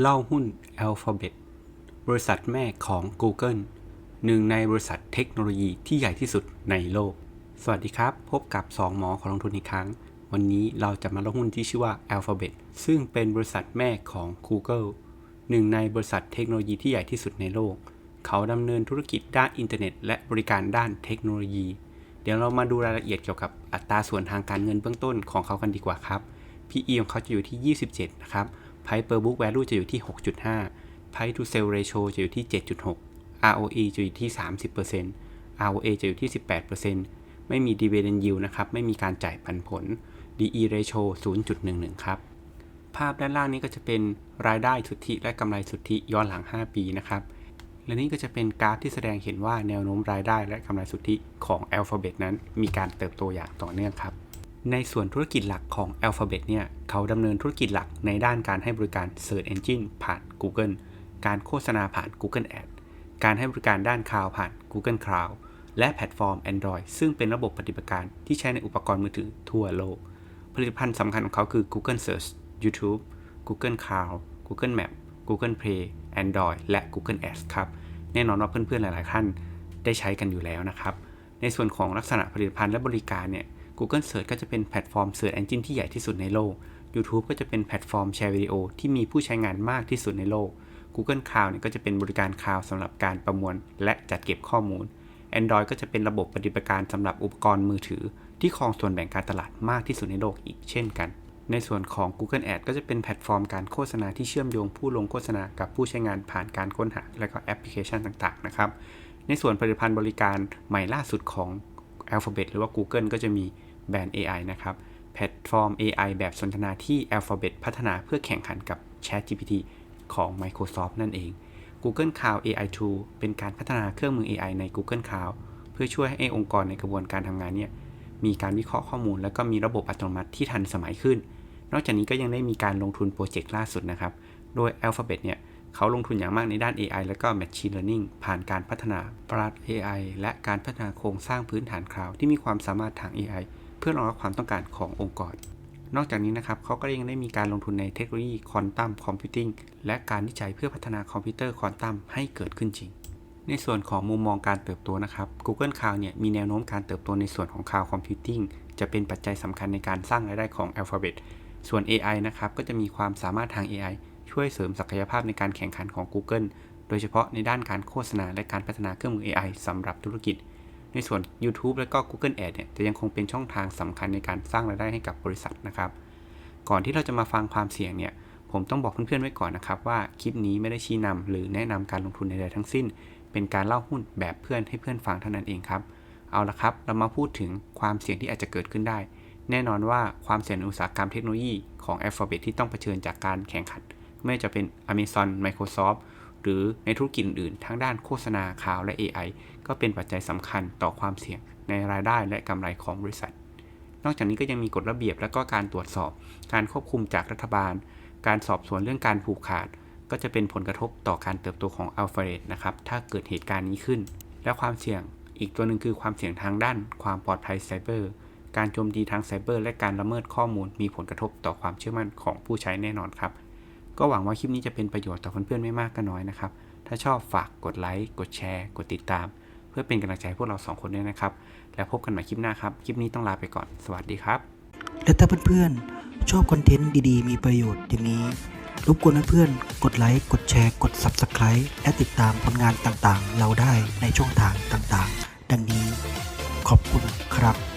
เล่าหุ้น Alphabet บริษัทแม่ของ Google หนึ่งในบริษัทเทคโนโลยีที่ใหญ่ที่สุดในโลก สวัสดีครับ พบกับ 2 หมอของลงทุนอีกครั้ง วันนี้เราจะมาเล่าหุ้นที่ชื่อว่า Alphabet ซึ่งเป็นบริษัทแม่ของ Google หนึ่งในบริษัทเทคโนโลยีที่ใหญ่ที่สุดในโลก เขาดำเนินธุรกิจด้านอินเทอร์เน็ต และบริการด้านเทคโนโลยี เดี๋ยวเรามาดูรายละเอียดเกี่ยวกับอัตราส่วนทางการเงินเบื้องต้นของเขากันดีกว่าครับ PE ของเขาจะอยู่ที่ 27 นะครับ Price per book value จะอยู่ที่ 6.5 Price to sale ratio จะอยู่ที่ 7.6 ROE จะอยู่ที่ 30% ROA จะอยู่ที่ 18%ไม่มี dividend yield นะครับ ไม่มีการจ่ายปันผล DE ratio 0.11 ครับ ภาพด้านล่างนี้ก็จะเป็นรายได้สุทธิและกำไรสุทธิย้อนหลัง 5 ปีนะครับ และนี่ก็จะเป็นกราฟที่แสดงเห็นว่าแนวโน้มรายได้และกำไรสุทธิของ Alphabet นั้นมีการเติบโตอย่างต่อเนื่องครับ ในส่วนธุรกิจหลักของ Alphabet เนี่ยเขาดำเนินธุรกิจหลักในด้านการให้บริการ Search Engine ผ่าน Google การโฆษณาผ่าน Google Ad การให้บริการด้านคลาวผ่าน Google Cloud และแพลตฟอร์ม Android ซึ่งเป็นระบบปฏิบัติการที่ใช้ในอุปกรณ์มือถือทั่วโลก ผลิตภัณฑ์สำคัญของเขาคือ Google Search YouTube Google Cloud Google Map Google Play Android และ Google Ads ครับ แน่นอนว่าเพื่อนๆ หลายๆท่านได้ใช้กันอยู่แล้วนะครับ ในส่วนของลักษณะผลิตภัณฑ์และบริการเนี่ย Google Search ก็จะเป็นแพลตฟอร์ม Search Engine ที่ใหญ่ที่สุดในโลก YouTube ก็จะเป็นแพลตฟอร์มแชร์วิดีโอที่มีผู้ใช้งานมากที่สุดในโลก Google Cloud เนี่ยก็จะเป็นบริการคลาวสำหรับการประมวล และจัดเก็บข้อมูล Android ก็จะเป็นระบบปฏิบัติการสำหรับอุปกรณ์มือถือ ที่ครองส่วนแบ่งการตลาดมากที่สุดในโลกอีกเช่นกัน ในส่วนของ Google Ad ก็จะเป็นแพลตฟอร์มการโฆษณาที่เชื่อมโยงผู้ลงโฆษณากับผู้ใช้งานผ่านการค้นหา และก็แอปพลิเคชันต่างๆนะครับ ในส่วนผลิตภัณฑ์บริการใหม่ล่าสุดของ Alphabet หรือว่า Google ก็จะมี แบรนด์ AI นะครับ แพลตฟอร์ม AI แบบสนทนาที่ Alphabet พัฒนาเพื่อแข่งขันกับ ChatGPT ของ Microsoft นั่นเอง Google Cloud AI Tool เป็นการพัฒนาเครื่องมือ AI ใน Google Cloud เพื่อช่วยให้องค์กรในกระบวนการทำงานเนี่ยมีการวิเคราะห์ข้อมูล แล้วก็มีระบบอัตโนมัติที่ทันสมัยขึ้น นอกจากนี้ก็ยังได้มีการลงทุนโปรเจกต์ล่าสุดนะครับ โดย Alphabet เนี่ยเขาลงทุนอย่างมากในด้าน AI และก็ Machine Learning ผ่านการพัฒนาปรัช AI และการพัฒนาโครงสร้างพื้นฐานคลาวด์ที่มีความสามารถทาง AI พื่อรองรับความต้องการขององค์กร นอกจากนี้นะครับเขาก็ยังได้มีการลงทุนในเทคโนโลยีควอนตัมคอมพิวติ้งและการวิจัยเพื่อพัฒนาคอมพิวเตอร์ควอนตัมให้เกิดขึ้นจริง ในส่วนของมุมมองการเติบโตนะครับ Google Cloud เนี่ยมีแนวโน้มการเติบโตในส่วนของ Cloud Computing จะเป็นปัจจัยสำคัญในการสร้างรายได้ของ Alphabet ส่วน AI นะครับก็จะมีความสามารถทาง AI ช่วยเสริมศักยภาพในการแข่งขันของ Google โดยเฉพาะในด้านการโฆษณาและการพัฒนาเครื่องมือ AI สำหรับธุรกิจ ในส่วน YouTube และก็ Google Ad เนี่ยจะยังคงเป็นช่องทางสำคัญในการสร้างรายได้ให้กับบริษัทนะครับ ก่อนที่เราจะมาฟังความเสี่ยงเนี่ยผมต้องบอกเพื่อนๆไว้ก่อนนะครับว่าคลิปนี้ไม่ได้ชี้นำหรือแนะนำการลงทุนใดๆทั้งสิ้น เป็นการเล่าหุ้นแบบเพื่อนให้เพื่อนฟังเท่านั้นเองครับเอาละครับ เรามาพูดถึงความเสี่ยงที่อาจจะเกิดขึ้นได้ แน่นอนว่าความเสี่ยงในอุตสาหกรรมเทคโนโลยีของ Alphabet ที่ต้องเผชิญจากการแข่งขัน ไม่ว่าจะเป็น Amazon Microsoft หรือในธุรกิจอื่นๆทั้งด้านโฆษณาข่าวและ AI ก็เป็นปัจจัยสำคัญต่อความเสี่ยงในรายได้และกำไรของบริษัท นอกจากนี้ก็ยังมีกฎระเบียบและก็การตรวจสอบ การควบคุมจากรัฐบาล การสอบสวนเรื่องการผูกขาด ก็จะเป็นผลกระทบต่อการเติบโตของ Alphabet นะครับ ถ้าเกิดเหตุการณ์นี้ขึ้น และความเสี่ยง อีกตัวหนึ่งคือความเสี่ยงทางด้าน ความปลอดภัยไซเบอร์ การโจมตีทางไซเบอร์ และการละเมิดข้อมูล มีผลกระทบต่อความเชื่อมั่นของผู้ใช้แน่นอนครับ ก็หวังว่าคลิปนี้จะเป็นประโยชน์ต่อเพื่อนๆไม่มากก็น้อยนะครับ ถ้าชอบฝากกดไลค์ กดแชร์ กดติดตาม พื่อเป็นกำลังใจพวกเราสองคนด้วยนะครับ แล้วพบกันใหม่คลิปหน้าครับ คลิปนี้ต้องลาไปก่อน สวัสดีครับ และถ้าเพื่อนๆ ชอบคอนเทนต์ดีๆ มีประโยชน์อย่างนี้ รบกวนเพื่อนๆ กดไลค์ กดแชร์ กด Subscribe และติดตามผลงานต่างๆ เราได้ในช่องทางต่างๆ ดังนี้ ขอบคุณครับ